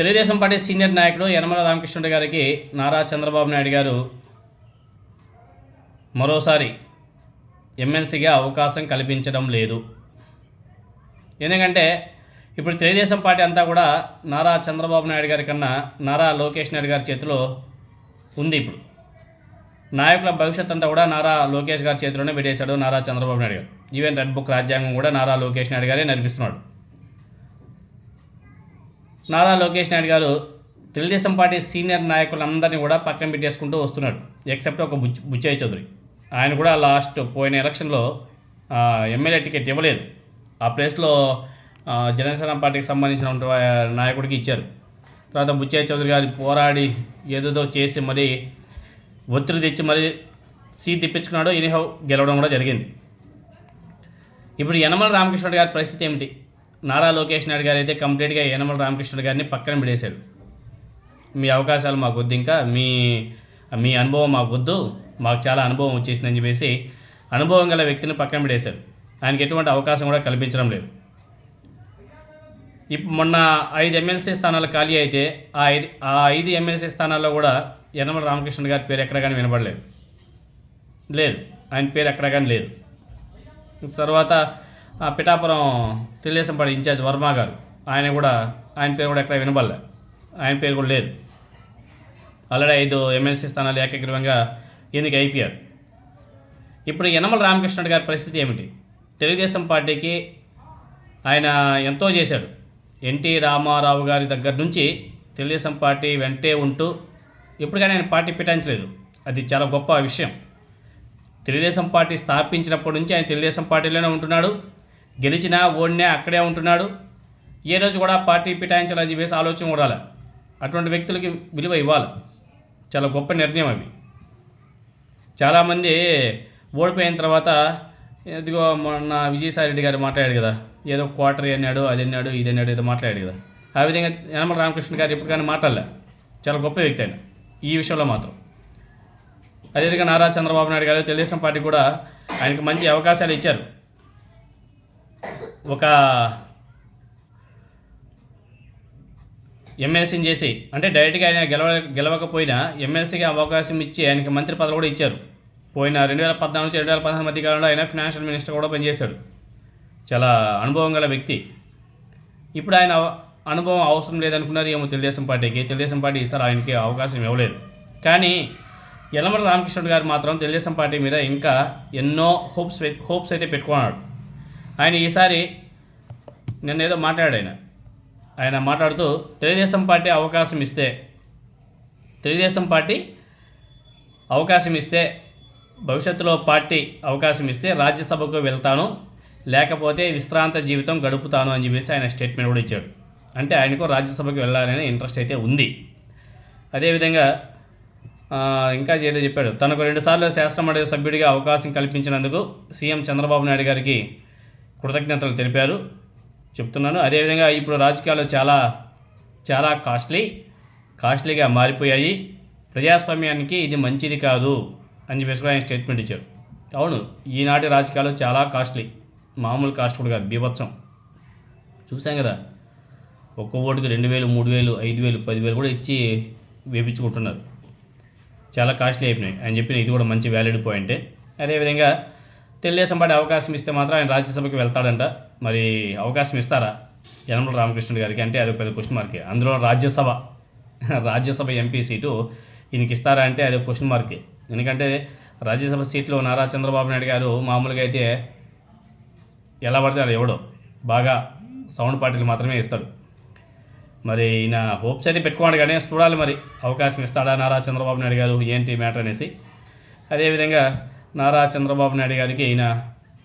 Telugu Desam party senior నాయకుడు యనమల రామకృష్ణుడు గారికి నారా చంద్రబాబు నాయుడు గారు మరోసారి ఎమ్మెల్సీగా అవకాశం కల్పించడం లేదు. ఎందుకంటే ఇప్పుడు తెలుగుదేశం పార్టీ అంతా కూడా నారా చంద్రబాబు నాయుడు గారి కన్నా నారా లోకేష్ నాయుడు గారి చేతిలో ఉంది ఇప్పుడు. నాయకుల భవిష్యత్ అంతా కూడా నారా లోకేష్ గారి చేతిలోనే పెట్టేశాడు నారా చంద్రబాబు నాయుడు గారు. ఈవెన్ రెడ్ బుక్ రాజ్యాంగం కూడా నారా లోకేష్ నాయుడు గారే నడిపిస్తున్నాడు. నారా లోకేష్ నాయుడు గారు తెలుగుదేశం పార్టీ సీనియర్ నాయకులందరినీ కూడా పక్కన పెట్టేసుకుంటూ వస్తున్నాడు ఎక్సెప్ట్ ఒక బుచ్ బుచ్చయ్య చౌదరి. ఆయన కూడా లాస్ట్ పోయిన ఎలక్షన్లో ఎమ్మెల్యే టికెట్ ఇవ్వలేదు. ఆ ప్లేస్లో జనసేన పార్టీకి సంబంధించిన నాయకుడికి ఇచ్చారు. తర్వాత బుచ్చయ్య చౌదరి గారి పోరాడి ఏదేదో చేసి మరి ఒత్తిడి తెచ్చి మరి సీట్ తెప్పించుకున్నాడు ఎనీహౌ గెలవడం కూడా జరిగింది. ఇప్పుడు యనమల రామకృష్ణుడు గారి పరిస్థితి ఏమిటి? నారా లోకేష్ నాయుడు గారు అయితే కంప్లీట్గా యనమల రామకృష్ణుడు గారిని పక్కన పెడేశాడు. మీ అవకాశాలు మాకు వద్దు ఇంకా మీ మీ అనుభవం మాకు వద్దు మాకు చాలా అనుభవం వచ్చేసిందని చెప్పేసి అనుభవం గల వ్యక్తిని పక్కన పెడేశారు. ఆయనకి ఎటువంటి అవకాశం కూడా కల్పించడం లేదు. ఇప్పుడు మొన్న ఐదు ఎమ్మెల్సీ స్థానాలు ఖాళీ అయితే ఆ ఐదు ఆ ఐదు ఎమ్మెల్సీ స్థానాల్లో కూడా యనమల రామకృష్ణ గారి పేరు ఎక్కడ కానీ వినబడలేదు. లేదు. ఆయన పేరు ఎక్కడ కానీ లేదు. తర్వాత Pithapuram Telugu Desam party in charge Varma గారు. ఆయన కూడా ఆయన పేరు కూడా ఎక్కడ వినబడలే. ఆయన పేరు కూడా లేదు. ఆల్రెడీ ఐదు ఎమ్మెల్సీ స్థానాలు ఏకగ్రీవంగా ఎన్నిక అయిపోయారు. ఇప్పుడు యనమల రామకృష్ణుడు గారి పరిస్థితి ఏమిటి? తెలుగుదేశం పార్టీకి ఆయన ఎంతో చేశాడు. ఎన్టీ రామారావు గారి దగ్గర నుంచి తెలుగుదేశం పార్టీ వెంటే ఉంటూ ఎప్పటికైనా ఆయన పార్టీ పిటాయించలేదు అది చాలా గొప్ప విషయం. తెలుగుదేశం పార్టీ స్థాపించినప్పటి నుంచి ఆయన తెలుగుదేశం పార్టీలోనే ఉంటున్నాడు. గెలిచినా ఓడినా అక్కడే ఉంటున్నాడు. ఏ రోజు కూడా పార్టీ పిటాయించాలని చెప్పేసి ఆలోచన కూడా అటువంటి వ్యక్తులకి విలువ ఇవ్వాలి. చాలా గొప్ప నిర్ణయం అవి. చాలామంది ఓడిపోయిన తర్వాత ఇదిగో మొన్న విజయసాయి రెడ్డి గారు మాట్లాడాడు కదా ఏదో క్వార్టర్ అన్నాడు అది అన్నాడు ఇది అన్నాడు ఏదో మాట్లాడాడు కదా. ఆ విధంగా యనమల రామకృష్ణ గారు ఎప్పటికైనా మాట్లాడలే. చాలా గొప్ప వ్యక్తి ఆయన. ఈ విషయంలో మాత్రం. అదేవిధంగా నారా చంద్రబాబు నాయుడు గారు తెలుగుదేశం పార్టీ కూడా ఆయనకు మంచి అవకాశాలు ఇచ్చారు. ఒక ఎమ్మెల్సీని చేసి అంటే డైరెక్ట్గా ఆయన గెలవ గెలవకపోయినా ఎమ్మెల్సీకి అవకాశం ఇచ్చి ఆయనకి మంత్రి పదవి కూడా ఇచ్చారు. పోయిన రెండు వేల పద్నాలుగు నుంచి రెండు వేల పదహారు మధ్య కాలంలో ఆయన ఫినాన్షియల్ మినిస్టర్ కూడా పనిచేశాడు చాలా అనుభవం గల వ్యక్తి. ఇప్పుడు ఆయన అనుభవం అవసరం లేదనుకున్నారు ఏమో తెలుగుదేశం పార్టీకి. తెలుగుదేశం పార్టీ ఈసారి ఆయనకి అవకాశం ఇవ్వలేదు. కానీ యలమల రామకృష్ణుడు గారు మాత్రం తెలుగుదేశం పార్టీ మీద ఇంకా ఎన్నో హోప్స్ హోప్స్ అయితే పెట్టుకున్నాడు. ఆయన ఈసారి నిన్న ఏదో మాట్లాడాడు ఆయన. ఆయన మాట్లాడుతూ తెలుగుదేశం పార్టీ అవకాశం ఇస్తే తెలుగుదేశం పార్టీ అవకాశం ఇస్తే భవిష్యత్తులో పార్టీ అవకాశం ఇస్తే రాజ్యసభకు వెళ్తాను లేకపోతే విశ్రాంత జీవితం గడుపుతాను అని చెప్పేసి ఆయన స్టేట్మెంట్ కూడా ఇచ్చాడు. అంటే ఆయనకు రాజ్యసభకు వెళ్ళాలనే ఇంట్రెస్ట్ అయితే ఉంది. అదేవిధంగా ఇంకా ఏదో చెప్పాడు. తనకు రెండుసార్లు శాస్త్రమండలి సభ్యుడిగా అవకాశం కల్పించినందుకు సీఎం చంద్రబాబు నాయుడు గారికి కృతజ్ఞతలు తెలిపారు. చెప్తున్నాను. అదేవిధంగా ఇప్పుడు రాజకీయాలు చాలా చాలా కాస్ట్లీ కాస్ట్లీగా మారిపోయాయి. ప్రజాస్వామ్యానికి ఇది మంచిది కాదు అని చెప్పేసి కూడా ఆయన స్టేట్మెంట్ ఇచ్చారు. అవును ఈనాటి రాజకీయాలు చాలా కాస్ట్లీ మామూలు కాస్ట్ కూడా కాదు బీభత్సం. చూసాం కదా ఒక్క ఓటుకి రెండు వేలు మూడు వేలు ఐదు వేలు పదివేలు కూడా ఇచ్చి వేపించుకుంటున్నారు. చాలా కాస్ట్లీ అయిపోయినాయి. అని చెప్పిన ఇది కూడా మంచి వ్యాలిడ్ పాయింటే అదేవిధంగా తెలుగుదేశం పార్టీ అవకాశం ఇస్తే మాత్రం ఆయన రాజ్యసభకి వెళ్తాడంట. మరి అవకాశం ఇస్తారా? యనమల రామకృష్ణుడు గారికి అంటే అది పెద్ద క్వశ్చన్ మార్కే అందులో రాజ్యసభ రాజ్యసభ ఎంపీ సీటు ఈయనకి ఇస్తారా అంటే అది క్వశ్చన్ మార్కే ఎందుకంటే రాజ్యసభ సీట్లో నారా చంద్రబాబు నాయుడు గారు మామూలుగా అయితే ఎలా పడితే అలా ఎవడో బాగా సౌండ్ పార్టీలు మాత్రమే ఇస్తాడు మరి ఈయన హోప్స్ అయితే పెట్టుకోవాలి కానీ చూడాలి మరి అవకాశం ఇస్తాడా నారా చంద్రబాబు నాయుడు గారు ఏంటి మ్యాటర్ అనేసి. అదేవిధంగా నారా చంద్రబాబు నాయుడు గారికి ఈయన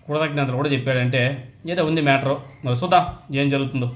కృతజ్ఞతలు కూడా చెప్పాడంటే ఏదో ఉంది మ్యాటరు. మరి చూద్దాం ఏం జరుగుతుందో.